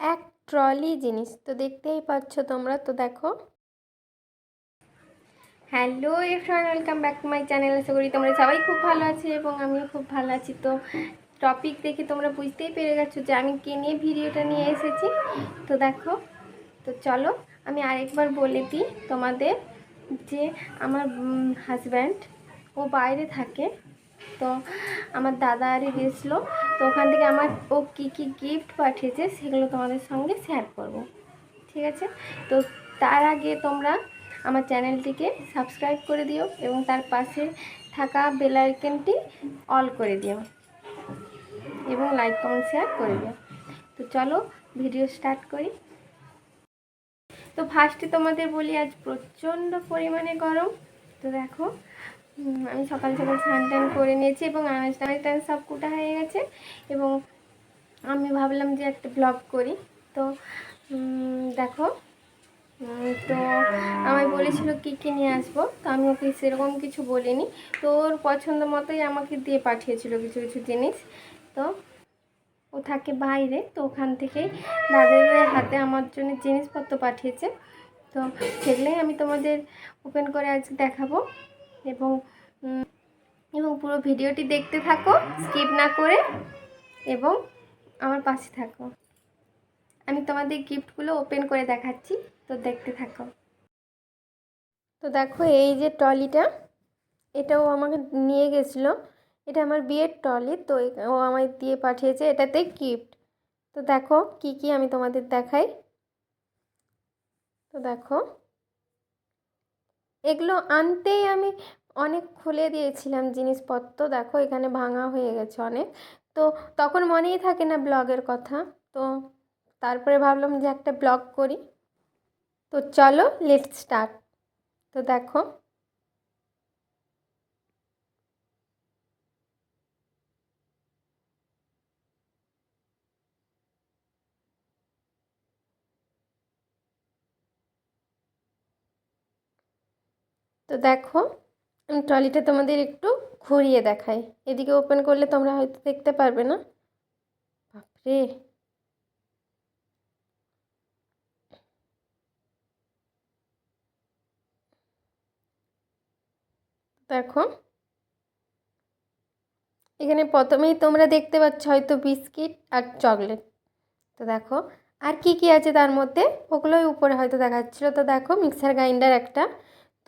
এক ট্রলি জিনিস, তো দেখতেই পাচ্ছ তোমরা, তো দেখো। Hello Efran welcome back to my channel আশা করি তোমরা সবাই খুব ভালো আছে এবং আমিও খুব ভালো আছি। তো টপিক দেখে তোমরা বুঝতেই পেরে গেছো যে আমি কে নিয়ে ভিডিওটা নিয়ে এসেছি। তো দেখো, তো চলো আমি আরেকবার বলে দিই তোমাদের যে আমার হাজব্যান্ড ও বাইরে থাকে। তো আমার দাদা আরে গেছিল, তো ওখান থেকে আমার ও কী কী গিফট পাঠিয়েছে সেগুলো তোমাদের সঙ্গে শেয়ার করব। ঠিক আছে? তো তার আগে তোমরা আমার চ্যানেলটিকে সাবস্ক্রাইব করে দিও এবং তার পাশে থাকা বেল আইকনটি অল করে দিও এবং লাইক কমেন্ট শেয়ার করে দিও। তো চলো ভিডিও স্টার্ট করি। তো ফার্স্টে তোমাদের বলি, আজ প্রচণ্ড পরিমাণে গরম। তো দেখো আমি সকাল সকাল স্নান টান করে নিয়েছি এবং আনাজ টানাজ টান সব কুটা হয়ে গেছে এবং আমি ভাবলাম যে একটা ব্লগ করি। তো দেখো তো আমায় বলেছিল কী কী নিয়ে আসব, তো আমি ওকে সেরকম কিছু বলিনি। তো ওর পছন্দ মতোই আমাকে দিয়ে পাঠিয়েছিল কিছু কিছু জিনিস। তো ও থাকে বাইরে, তো ওখান থেকেই দাদাদের হাতে আমার জন্য জিনিসপত্র পাঠিয়েছে। তো সেগুলোই আমি তোমাদের ওপেন করে আজ দেখাবো এবং এবং পুরো ভিডিওটি দেখতে থাকো স্কিপ না করে, এবং আমার পাশে থাকো। আমি তোমাদের গিফটগুলো ওপেন করে দেখাচ্ছি, তো দেখতে থাকো। তো দেখো, এই যে ট্রলিটা, এটাও আমাকে নিয়ে গেছিল। এটা আমার বিয়ের ট্রলি, তো ও আমায় দিয়ে পাঠিয়েছে এটাতে গিফট তো দেখো, কি কি আমি তোমাদের দেখাই। তো দেখো, এগুলো আনতেই আমি অনেক খুলে দিয়েছিলাম জিনিসপত্র। দেখো, এখানে ভাঙা হয়ে গেছে অনেক। তো তখন মনেই থাকে না ব্লগের কথা। তো তারপরে ভাবলাম যে একটা ব্লগ করি। তো চলো লেট স্টার্ট তো দেখো। তো দেখো। ট্রলিটা তোমাদের একটু ঘুরিয়ে দেখাই। এদিকে ওপেন করলে তোমরা হয়তো দেখতে পারবে না। বাপরে! দেখো। এখানে প্রথমেই তোমরা দেখতে পাচ্ছ হয়তো বিস্কিট আর চকলেট। তো দেখো, আর কি কি আছে তার মধ্যে? ওগুলোই উপরে হয়তো দেখাচ্ছিলো। তো দেখো, মিক্সার গ্রাইন্ডার একটা।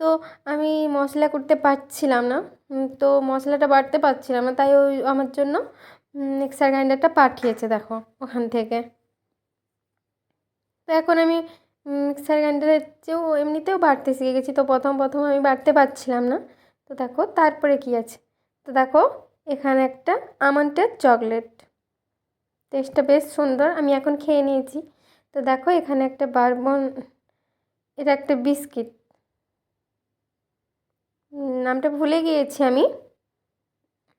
তো আমি মশলা করতে পারছিলাম না। তো মশলাটা বাটতে পারছিলাম না, তাই ওই আমার জন্য মিক্সার গ্রাইন্ডারটা পাঠিয়েছে দেখো ওখান থেকে। তো এখন আমি মিক্সার গ্রাইন্ডারের চেয়েও এমনিতেও বাড়তে শিখে গেছি, তো প্রথম প্রথম আমি বাড়তে পারছিলাম না। তো দেখো তারপরে কি আছে? তো দেখো এখানে একটা আমন্ডের চকলেট। টেস্টটা বেশ সুন্দর, আমি এখন খেয়ে নিয়েছি। তো দেখো এখানে একটা বারবন, এটা একটা বিস্কিট। নামটা ভুলে গিয়েছি আমি।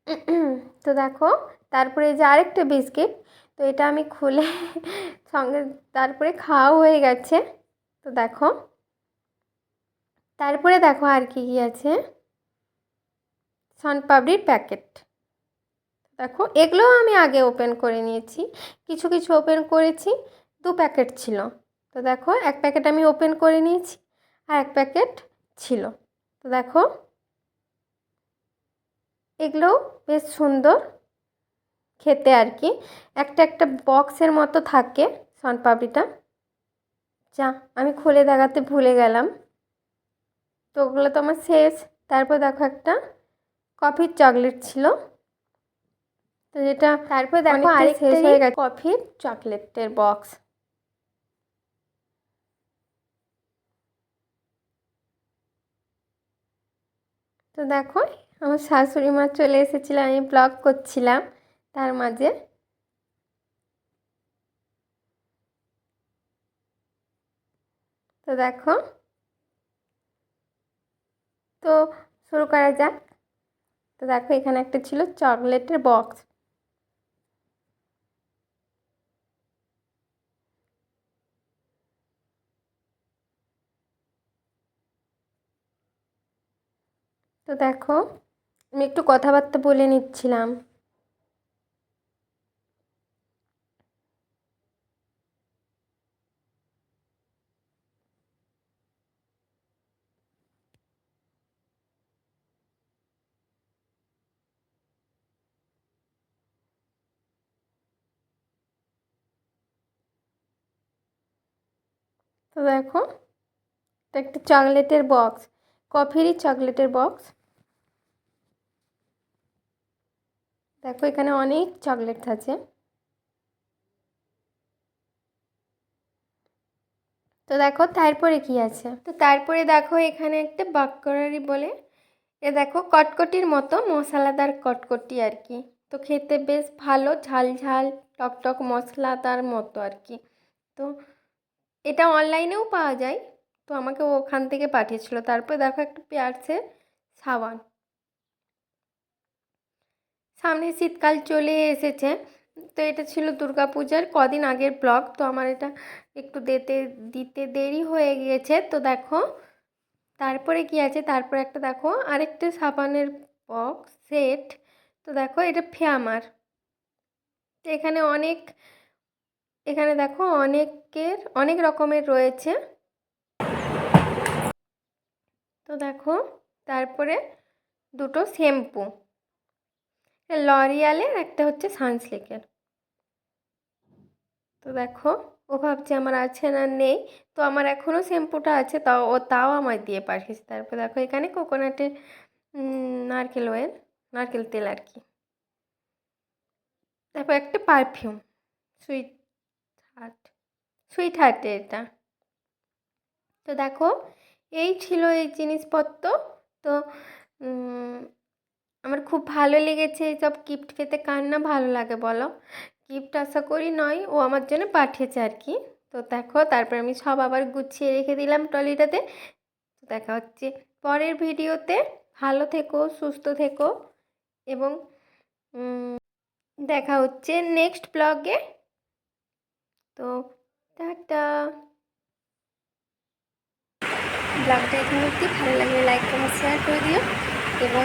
তো দেখো, তারপরে এই যে আরেকটা বিস্কিট, তো এটা আমি খুলে সঙ্গে তারপরে খাওয়াও হয়ে গেছে। তো দেখো, তারপরে দেখো আর কি কী আছে। সনপাপড়ির প্যাকেট। দেখো, এগুলোও আমি আগে ওপেন করে নিয়েছি। কিছু কিছু ওপেন করেছি, দু প্যাকেট ছিল। তো দেখো, এক প্যাকেট আমি ওপেন করে নিয়েছি আর এক প্যাকেট ছিল। তো দেখো এগুলোও বেশ সুন্দর খেতে আর কি। একটা একটা বক্সের মতো থাকে সনপাপড়িটা যা আমি খুলে দেখাতে ভুলে গেলাম। তো ওগুলো তো আমার শেষ। তারপর দেখো একটা কফির চকলেট ছিল। তো যেটা তারপর দেখো আরেক শেষ হয়ে গেছে। কফির চকলেটের বক্স। তো দেখো আমার শাশুড়ি মা চলে এসেছিল, আমি ব্লগ করছিলাম তার মাঝে। তো দেখো। তো শুরু করা যাক। তো দেখো, এখানে একটা ছিল চকলেটের বক্স তো দেখো। আমি একটু কথাবার্তা বলে নিচ্ছিলাম। তো দেখো একটা চকলেটের বক্স কফিরই চকলেটের বক্স দেখো, এখানে অনেক চকলেট আছে। তো দেখো, তারপরে কি আছে? তো তারপরে দেখো, এখানে একটা বাক্করারি বলে। এ দেখো, কটকটির মতো মশলাদার কটকটি আর কি। তো খেতে বেশ ভালো, ঝাল ঝাল টকটক মশলাদার মতো আর কি। তো এটা অনলাইনেও পাওয়া যায়। তো আমাকে ওখান থেকে পাঠিয়েছিল। তারপরে দেখো, একটা পেয়ার্সের সাবান সামনে শীতকাল চলে এসেছে। তো এটা ছিল দুর্গাপূজার কদিন আগের ব্লগ। তো আমার এটা একটু দিতে দিতে দেরি হয়ে গিয়েছে। তো দেখো, তারপরে কি আছে? তারপরে একটা দেখো, আরেকটা সাবানের বক্স, সেট। তো দেখো, এটা ফেয়ামার। তো এখানে অনেক, এখানে দেখো অনেকের, অনেক রকমের রয়েছে। তো দেখো, তারপরে দুটো শ্যাম্পু। লরিয়ালের একটা হচ্ছে সানসিল্কের তো দেখো, ও ভাবছে আমার আছে না নেই, তো আমার এখনও শ্যাম্পুটা আছে, তাও ও তাও আমায় দিয়ে পাঠিয়েছে। তারপর দেখো, এখানে কোকোনাটের নারকেল অয়েল নারকেল তেল আর কি। তারপর একটা পারফিউম সুইট হার্ট সুইট হার্টে এটা। তো দেখো, এই ছিল এই জিনিসপত্র। তো আমার খুব ভালো লেগেছে এইসব গিফট পেতে কার না ভালো লাগে বলো? গিফট আশা করি নয়, ও আমার জন্য পাঠিয়েছে আর কি। তো দেখো, তারপর আমি সব আবার গুছিয়ে রেখে দিলাম ট্রলিটাতে। তো দেখা হচ্ছে পরের ভিডিওতে। ভালো থেকো, সুস্থ থেকো এবং দেখা হচ্ছে নেক্সট ব্লগে তো টাটা। ব্লগটা এখন ভালো লাগলে লাইক কমেন্ট শেয়ার করে দিও এবং